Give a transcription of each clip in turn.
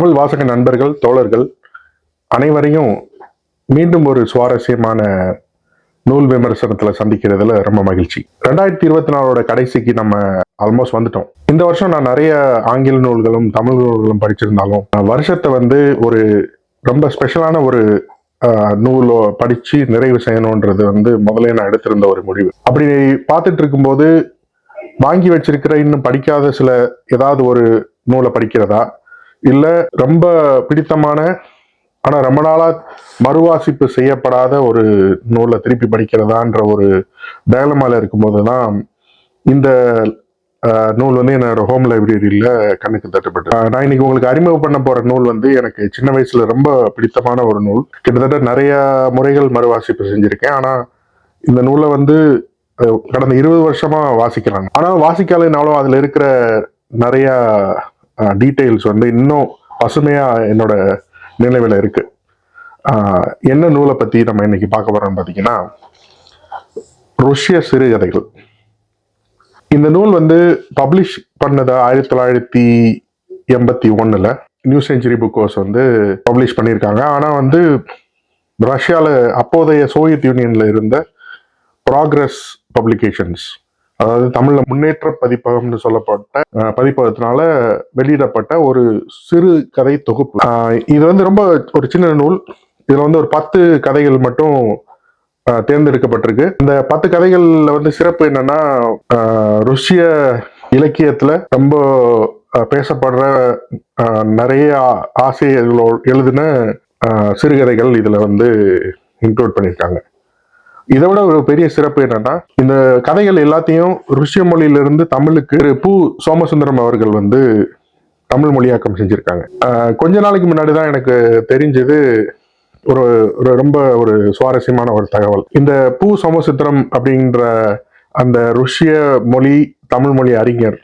தமிழ் வாசக நண்பர்கள் தோழர்கள் அனைவரையும் மீண்டும் ஒரு சுவாரஸ்யமான நூல் விமர்சனத்தில் சந்திக்கிறதுல ரொம்ப மகிழ்ச்சி. ரெண்டாயிரத்தி இருபத்தி நாலோட கடைசிக்கு நம்ம ஆல்மோஸ்ட் வந்துட்டோம். இந்த வருஷம் நான் நிறைய ஆங்கில நூல்களும் தமிழ் நூல்களும் படிச்சிருந்தாலும் வருஷத்தை வந்து ஒரு ரொம்ப ஸ்பெஷலான ஒரு நூலோ படித்து நிறைவு செய்யணுன்றது வந்து முதல்ல நான் எடுத்திருந்த ஒரு முடிவு. அப்படி பார்த்துட்டு இருக்கும்போது வாங்கி வச்சிருக்கிற இன்னும் படிக்காத சில ஏதாவது ஒரு நூலை படிக்கிறதா? இல்லை ரொம்ப பிடித்தமான ஆனால் ரொம்ப நாளாக மறுவாசிப்பு செய்யப்படாத ஒரு நூலை திருப்பி படிக்கிறதான்ற ஒரு டயலமால இருக்கும்போது தான் இந்த நூல் வந்து என்னோட ஹோம் லைப்ரரியில் கண்ணுக்கு தட்டுப்பட்டு நான் இன்னைக்கு உங்களுக்கு அறிமுகம் பண்ண போகிற நூல் வந்து எனக்கு சின்ன வயசுல ரொம்ப பிடித்தமான ஒரு நூல். கிட்டத்தட்ட நிறைய முறைகள் மறுவாசிப்பு செஞ்சுருக்கேன். ஆனால் இந்த நூலை வந்து கடந்த இருபது வருஷமா வாசிக்கிறாங்க ஆனா வாசிக்காதனாலும் அதில் இருக்கிற நிறைய டீட்டெயில்ஸ் வந்து இன்னும் பசுமையாக என்னோட நினைவில் இருக்கு. என்ன நூலை பற்றி நம்ம இன்னைக்கு பார்க்க போறோம்னு பார்த்தீங்கன்னா ருஷ்ய சிறுகதைகள். இந்த நூல் வந்து பப்ளிஷ் பண்ணது ஆயிரத்தி தொள்ளாயிரத்தி எண்பத்தி ஒன்றில் நியூ செஞ்சுரி புக் கோர்ஸ் வந்து பப்ளிஷ் பண்ணியிருக்காங்க. ஆனால் வந்து ரஷ்யாவில் அப்போதைய சோவியத் யூனியனில் இருந்த ப்ராக்ரஸ் பப்ளிகேஷன்ஸ் அதாவது தமிழ்ல முன்னேற்ற பதிப்பகம்னு சொல்லப்பட்ட பதிப்பகத்தினால வெளியிடப்பட்ட ஒரு சிறு கதை தொகுப்பு. இது வந்து ரொம்ப ஒரு சின்ன நூல். இதுல வந்து ஒரு பத்து கதைகள் மட்டும் தேர்ந்தெடுக்கப்பட்டிருக்கு. இந்த பத்து கதைகள்ல வந்து சிறப்பு என்னன்னா ருஷ்ய இலக்கியத்துல ரொம்ப பேசப்படுற நிறைய ஆ- ஆசிரியர்களோ எழுதின சிறுகதைகள் இதுல வந்து இன்க்ளூட் பண்ணியிருக்காங்க. இதை விட ஒரு பெரிய சிறப்பு என்னன்னா இந்த கதைகள் எல்லாத்தையும் ருஷ்ய மொழியிலிருந்து தமிழுக்கு திரு பூ. சோமசுந்தரம் அவர்கள் வந்து தமிழ் மொழியாக்கம் செஞ்சுருக்காங்க. கொஞ்ச நாளைக்கு முன்னாடி தான் எனக்கு தெரிஞ்சது ஒரு ஒரு ரொம்ப ஒரு சுவாரஸ்யமான ஒரு தகவல். இந்த பூ. சோமசுந்தரம் அப்படின்ற அந்த ருஷ்ய மொழி தமிழ் மொழி அறிஞர்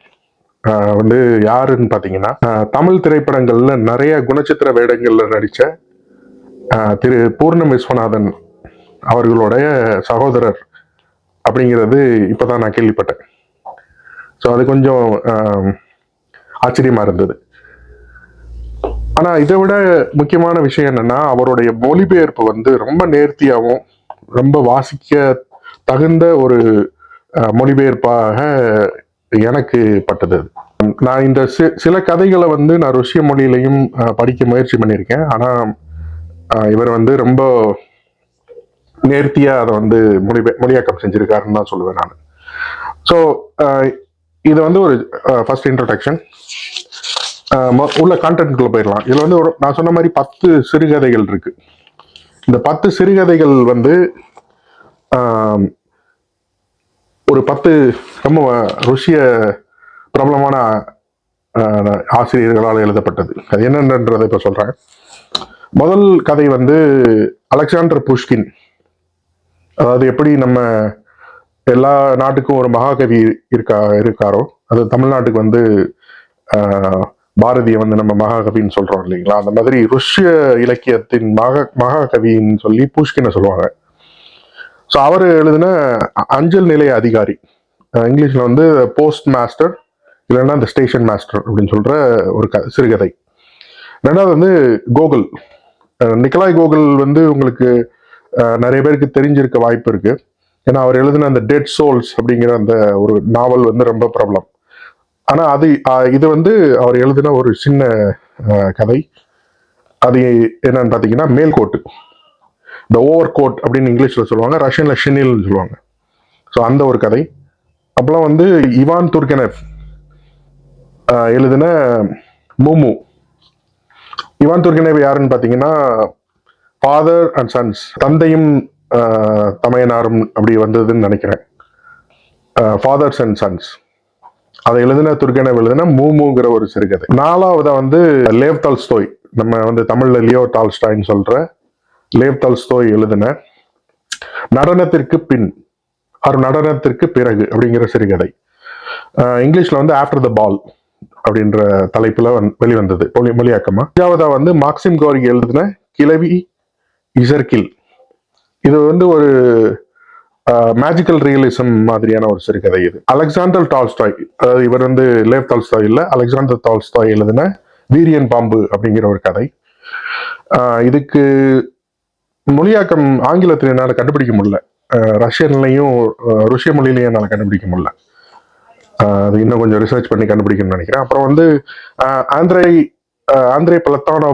வந்து யாருன்னு பார்த்தீங்கன்னா தமிழ் திரைப்படங்களில் நிறைய குணச்சித்திர வேடங்களில் நடித்த திரு பூர்ணம் விஸ்வநாதன் அவர்களுடைய சகோதரர் அப்படிங்கிறது இப்பதான் நான் கேள்விப்பட்டேன். ஸோ அது கொஞ்சம் ஆச்சரியமாக ஆச்சரியமா இருந்தது. ஆனால் இதை விட முக்கியமான விஷயம் என்னன்னா அவருடைய மொழிபெயர்ப்பு வந்து ரொம்ப நேர்த்தியாகவும் ரொம்ப வாசிக்க தகுந்த ஒரு மொழிபெயர்ப்பாக எனக்கு பட்டது. நான் இந்த சி- சில கதைகளை வந்து நான் ருஷ்ய மொழியிலையும் படிக்க முயற்சி பண்ணியிருக்கேன். ஆனால் இவர் வந்து ரொம்ப நேர்த்தியாக அதை வந்து மொழி மொழியாக்கம் செஞ்சிருக்காருன்னு தான் சொல்லுவேன் நான். ஸோ இது வந்து ஒரு ஃபர்ஸ்ட் இன்ட்ரடக்ஷன் உள்ள கான்டென்ட்குள்ளே போயிடலாம். இதில் வந்து ஒரு நான் சொன்ன மாதிரி பத்து சிறுகதைகள் இருக்கு. இந்த பத்து சிறுகதைகள் வந்து ஒரு பத்து ரொம்ப ருஷிய பிரபலமான ஆசிரியர்களால் எழுதப்பட்டது. அது என்னென்னன்றதை இப்போ சொல்கிறேன் முதல் கதை வந்து அலெக்சாண்டர் புஷ்கின். அதாவது எப்படி நம்ம எல்லா நாட்டுக்கும் ஒரு மகாகவி இருக்கா இருக்காரோ அது தமிழ்நாட்டுக்கு வந்து ஆஹ், பாரதியை வந்து நம்ம மகாகவின்னு சொல்றோம் இல்லைங்களா? அந்த மாதிரி ருஷ்ய இலக்கியத்தின் மகா மகாகவின்னு சொல்லி புஷ்கினை சொல்லுவாங்க. ஸோ அவர் எழுதின அஞ்சல் நிலைய அதிகாரி. இங்கிலீஷில் இங்கிலீஷ்ல வந்து போஸ்ட் மாஸ்டர் இல்லைன்னா அந்த ஸ்டேஷன் மாஸ்டர் அப்படின்னு சொல்ற ஒரு க சிறுகதை. ரெண்டாவது வந்து கோகுல். நிக்கலாய் கோகுல் வந்து உங்களுக்கு நிறைய பேருக்கு தெரிஞ்சிருக்க வாய்ப்பு இருக்கு. ஏன்னா அவர் எழுதின அந்த டெட் சோல்ஸ் அப்படிங்கிற அந்த ஒரு நாவல் வந்து ரொம்ப பிரபலம். ஆனால் அது இது வந்து அவர் எழுதின ஒரு சின்ன கதை. அது என்னன்னு பார்த்தீங்கன்னா மேல்கோட்டு இந்த ஓவர் கோட் அப்படின்னு இங்கிலீஷில் சொல்லுவாங்க. ரஷ்யனில் ஷினில்னு சொல்லுவாங்க. ஸோ அந்த ஒரு கதை. அப்புறம் வந்து இவான் துர்கெனப் எழுதின மூமு இவான் துர்கெனப் யாருன்னு பார்த்தீங்கன்னா ஃபாதர் அண்ட் சன்ஸ் தந்தையும் தமையனாரும் அப்படி வந்ததுன்னு நினைக்கிறேன். ஃபாதர்ஸ் அண்ட் சன்ஸ் அதை எழுதின துர்கெனப் எழுதின மூமுங்கிற ஒரு சிறுகதை. நாலாவதா வந்து லேவ் தால்ஸ்தோய் நம்ம வந்து தமிழ்ல லியோ டால்ஸ்டாய்ன்னு சொல்ற லேவ் தால்ஸ்தோய் எழுதின நடனத்திற்கு பின் அவர் நடனத்திற்கு பிறகு அப்படிங்கிற சிறுகதை. இங்கிலீஷ்ல வந்து ஆஃப்டர் த பால் அப்படின்ற தலைப்புல வெளிவந்தது. மொழியாக்கமா. அஞ்சாவதா வந்து மாக்சிம் கோரிக்கை எழுதின கிளவி இசர்கில் இது வந்து ஒரு மேஜிக்கல் ரியலிசம் மாதிரியான ஒரு சிறுகதை இது. அலெக்சாண்டர் டால்ஸ்டாய் அதாவது இவர் வந்து லேவ் டால்ஸ்டாய் இல்லை அலெக்சாண்டர் டால்ஸ்டாய் எழுதின வீரியன் பாம்பு அப்படிங்கிற ஒரு கதை. இதுக்கு மொழியாக்கம் ஆங்கிலத்தில் என்னால் கண்டுபிடிக்க முடியல. ரஷ்யன்லையும் ருஷ்ய மொழியிலையும் என்னால் கண்டுபிடிக்க முடியல. அது இன்னும் கொஞ்சம் ரிசர்ச் பண்ணி கண்டுபிடிக்கணும்னு நினைக்கிறேன். அப்புறம் வந்து ஆந்திரை ஆந்திரே பலத்தானோ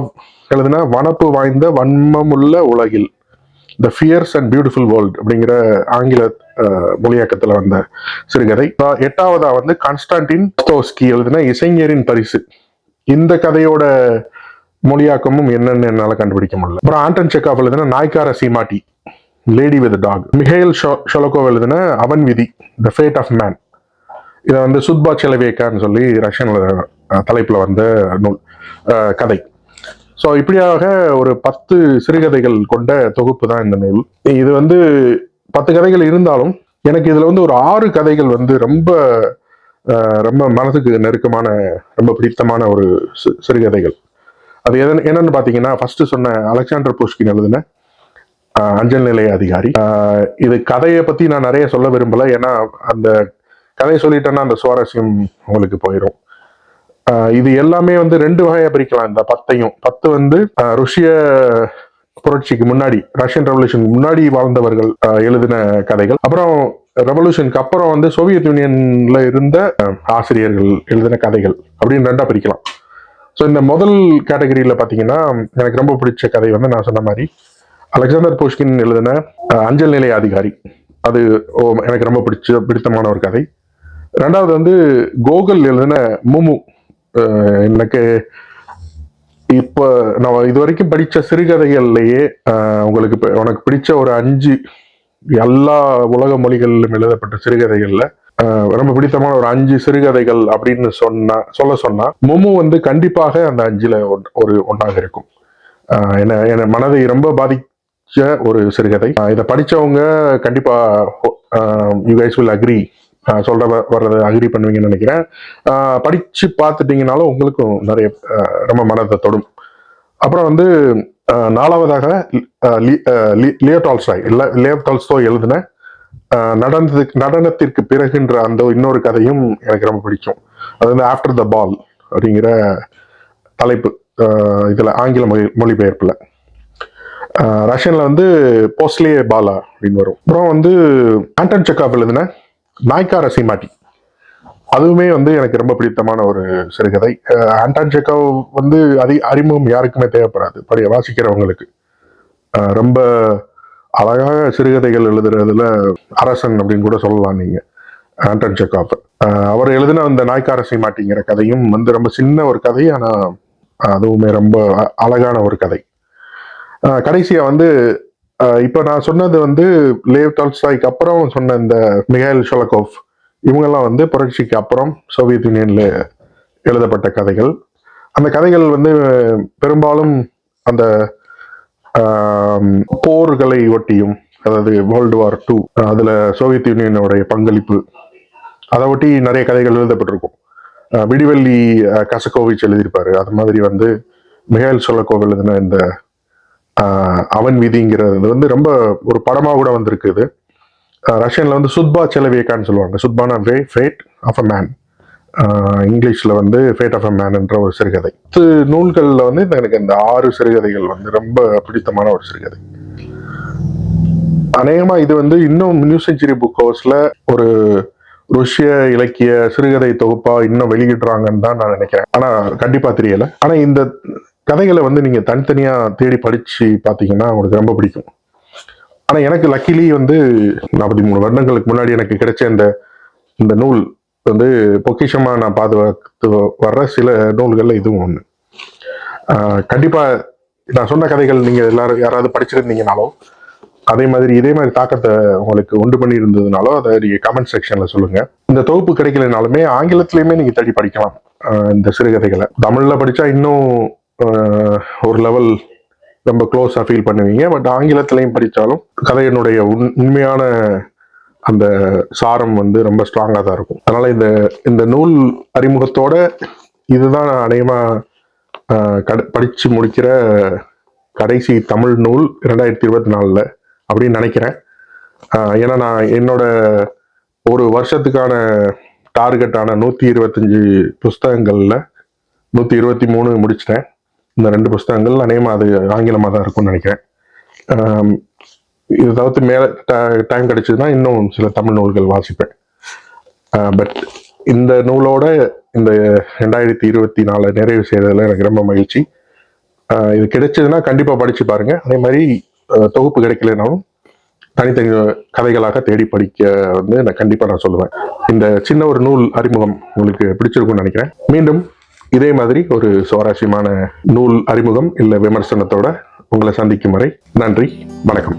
எழுதுனா வனப்பு வாய்ந்த வன்மமுள்ள உலகில் the fierce and beautiful world அப்படிங்கிற ஆங்கில மொழியாக்கத்தில் வந்த சிறுகதை. எட்டாவதா வந்து கான்ஸ்டான்டின் ஸ்டோஸ்கி எழுதின இசைஞரின் பரிசு இந்த கதையோட மொழியாக்கமும் என்னன்னு என்னால் கண்டுபிடிக்க முடியல. அப்புறம் ஆண்டன் செக்காப் எழுதின நாய்க்கார சீமாட்டி lady with dog Mikhail Sholokhov எழுதின அவன் விதி த ஃபேட் ஆஃப் மேன் இதை வந்து சுத்பா செலவேக்கான்னு சொல்லி ரஷ்யன் தலைப்பில் வந்த நூல். கதை. ஸோ இப்படியாக ஒரு பத்து சிறுகதைகள் கொண்ட தொகுப்பு தான் இந்த நூல் இது வந்து பத்து கதைகள் இருந்தாலும் எனக்கு இதுல வந்து ஒரு ஆறு கதைகள் வந்து ரொம்ப ரொம்ப மனதுக்கு நெருக்கமான ரொம்ப பிடித்தமான ஒரு சிறுகதைகள். அது எதன் என்னன்னு பார்த்தீங்கன்னா ஃபர்ஸ்ட் சொன்ன அலெக்சாண்டர் புஷ்கின் எழுதின ஆஹ், அஞ்சல் நிலைய அதிகாரி. ஆஹ், இது கதையை பத்தி நான் நிறைய சொல்ல விரும்பல. ஏன்னா அந்த கதையை சொல்லிட்டேன்னா அந்த சுவாரஸ்யம் உங்களுக்கு போயிடும் இது எல்லாமே வந்து ரெண்டு வகையா பிரிக்கலாம் இந்த பத்தையும். பத்து வந்து ருஷ்ய புரட்சிக்கு முன்னாடி ரஷ்யன் ரெவல்யூஷனுக்கு முன்னாடி வாழ்ந்தவர்கள் எழுதின கதைகள். அப்புறம் ரெவல்யூஷனுக்கு அப்புறம் வந்து சோவியத் யூனியன்ல இருந்த ஆசிரியர்கள் எழுதின கதைகள். அப்படின்னு ரெண்டா பிரிக்கலாம். ஸோ இந்த முதல் கேட்டகரியில் பார்த்தீங்கன்னா எனக்கு ரொம்ப பிடிச்ச கதை வந்து நான் சொன்ன மாதிரி அலெக்சாண்டர் புஷ்கின் எழுதின அஞ்சல் நிலைய அதிகாரி. அது ஓ, எனக்கு ரொம்ப பிடிச்ச பிடித்தமான ஒரு கதை. ரெண்டாவது வந்து கோகுல் எழுதின முமு. எனக்கு இப்போ நான் இது வரைக்கும் படித்த சிறுகதைகள்லையே உங்களுக்கு உனக்கு பிடிச்ச ஒரு அஞ்சு எல்லா உலக மொழிகளிலும் எழுதப்பட்ட சிறுகதைகளில் ரொம்ப பிடித்தமான ஒரு அஞ்சு சிறுகதைகள் அப்படின்னு சொன்னா சொல்ல சொன்னா முமு வந்து கண்டிப்பாக அந்த அஞ்சுல ஒன்- ஒரு ஒன்றாக இருக்கும். என்ன என்ன மனதை ரொம்ப பாதிச்ச ஒரு சிறுகதை. இதை படிச்சவங்க கண்டிப்பா யூ கைஸ் வில் அக்ரி சொல்ற வர்றதை அக்ரி பண்ணுவீங்கன்னு நினைக்கிறேன். படிச்சு பார்த்துட்டீங்கனாலும் உங்களுக்கும் நிறைய ரொம்ப மனதை தொடும். அப்புறம் வந்து நாலாவதாக அஹ், லி- அஹ், லியோ டால்ஸ்டாய் லியோ எழுதின அஹ், நடனத்துக்கு நடனத்திற்கு பிறகுன்ற அந்த இன்னொரு கதையும் எனக்கு ரொம்ப பிடிக்கும். அது வந்து ஆஃப்டர் த பால் அப்படிங்கிற தலைப்பு இதில் ஆங்கில மொழி மொழிபெயர்ப்பில். ரஷ்யனில் வந்து போஸ்லே பாலா அப்படின்னு வரும். அப்புறம் வந்து ஆண்டன் செக்காப் எழுதின நாய்க்கார சீமாட்டி. அதுவுமே வந்து எனக்கு ரொம்ப பிடித்தமான ஒரு சிறுகதை. அஹ், செக்காவ் வந்து அதி அறிமுகம் யாருக்குமே தேவைப்படாது. படிய வாசிக்கிறவங்களுக்கு. ரொம்ப அழகாக சிறுகதைகள் எழுதுறதுல அரசன் அப்படின்னு கூட சொல்லலாம் நீங்கள் ஆண்டன் செக்காப் அவர் எழுதின அந்த நாய்க்கார மாட்டிங்கிற கதையும் வந்து ரொம்ப சின்ன ஒரு கதை ஆனால் அதுவுமே ரொம்ப அழகான ஒரு கதை. கடைசியாக வந்து இப்போ நான் சொன்னது வந்து லேவ் டால்ஸ்டாய்க்கு அப்புறம் சொன்ன இந்த மிகாயில் ஷொலகோவ் இவங்கெல்லாம் வந்து புரட்சிக்கு அப்புறம் சோவியத் யூனியனில் எழுதப்பட்ட கதைகள். அந்த கதைகள் வந்து பெரும்பாலும் அந்த போர்களை ஒட்டியும் அதாவது வேர்ல்டு வார் டூ அதில் சோவியத் யூனியனுடைய பங்களிப்பு அதை ஒட்டி நிறைய கதைகள் எழுதப்பட்டிருக்கும். விடிவெள்ளி கசகோவிச் எழுதியிருப்பாரு. அது மாதிரி வந்து மிகாயில் சொலகோவ் எழுதின இந்த அவன் விதிங்கிறது வந்து ரொம்ப ஒரு படமாக கூட வந்திருக்குது ரஷ்யனில் வந்து சுத்பா செலவேக்கான்னு சொல்லுவாங்க. சுத்பானா the fate of a man இங்கிலீஷில் வந்து ஃபேட் ஆஃப் அ மேன் என்ற ஒரு சிறுகதை. பத்து நூல்களில் வந்து இந்த எனக்கு இந்த ஆறு சிறுகதைகள் வந்து ரொம்ப பிடித்தமான ஒரு சிறுகதை. அநேகமாக இது வந்து இன்னும் நியூ செஞ்சுரி புக் ஹவுஸில் ஒரு ருஷ்ய இலக்கிய சிறுகதை தொகுப்பாக இன்னும் வெளியிடுறாங்கன்னு தான் நான் நினைக்கிறேன். ஆனா கண்டிப்பாக தெரியலை. ஆனால் இந்த கதைகளை வந்து நீங்கள் தனித்தனியாக தேடி படித்து பார்த்தீங்கன்னா உங்களுக்கு ரொம்ப பிடிக்கும். ஆனால் எனக்கு லக்கிலி வந்து நாற்பத்தி மூணு வருடங்களுக்கு முன்னாடி எனக்கு கிடைச்ச இந்த இந்த நூல் வந்து பொக்கிஷமாக நான் பாதுகாத்து வர்ற சில நூல்களில் இதுவும் ஒன்று கண்டிப்பாக நான் சொன்ன கதைகள் நீங்கள் எல்லாரும் யாராவது படிச்சிருந்தீங்கனாலோ அதே மாதிரி இதே மாதிரி தாக்கத்தை உங்களுக்கு உண்டு பண்ணி இருந்ததுனாலோ அதை நீங்கள் கமெண்ட் செக்ஷனில் சொல்லுங்கள் இந்த தொகுப்பு கிடைக்கலனாலுமே ஆங்கிலத்துலேயுமே நீங்கள் தேடி படிக்கலாம். இந்த சிறுகதைகளை. தமிழில் படித்தா இன்னும் ஒரு லெவல் ரொம்ப க்ளோஸாக ஃபீல் பண்ணுவீங்க. பட் ஆங்கிலத்திலையும் படித்தாலும் கதையினுடைய உண் உண்மையான அந்த சாரம் வந்து ரொம்ப ஸ்ட்ராங்காக தான் இருக்கும். அதனால் இந்த இந்த நூல் அறிமுகத்தோட இதுதான் நான் அநேகமாக கட- படித்து முடிக்கிற கடைசி தமிழ் நூல் ரெண்டாயிரத்தி இருபத்தி நாலில் அப்படின்னு நினைக்கிறேன். ஏன்னா நான் என்னோட ஒரு வருஷத்துக்கான டார்கெட்டான நூற்றி இருபத்தஞ்சி புஸ்தகங்களில் நூற்றி இருபத்தி மூணு முடிச்சிட்டேன். இந்த ரெண்டு புஸ்தகங்கள் அநேகமாக அது ஆங்கிலமாக தான் இருக்கும்னு நினைக்கிறேன். இது தவிர்த்து மேலே டைம் கிடைச்சதுன்னா இன்னும் சில தமிழ் நூல்கள் வாசிப்பேன். பட் இந்த நூலோட இந்த ரெண்டாயிரத்தி இருபத்தி நாலு நிறைவு செய்கிறதுல எனக்கு ரொம்ப மகிழ்ச்சி. இது கிடைச்சதுன்னா கண்டிப்பாக படித்து பாருங்கள் அதே மாதிரி தொகுப்பு கிடைக்கலனாலும் தனித்தனி கதைகளாக தேடி படிக்க வந்து நான் கண்டிப்பாக நான் சொல்லுவேன். இந்த சின்ன ஒரு நூல் அறிமுகம் உங்களுக்கு பிடிச்சிருக்கும்னு நினைக்கிறேன். மீண்டும் இதே மாதிரி ஒரு சுவாரஸ்யமான நூல் அறிமுகம் இல்லை விமர்சனத்தோட உங்களை சந்திக்கும் வரை நன்றி வணக்கம்.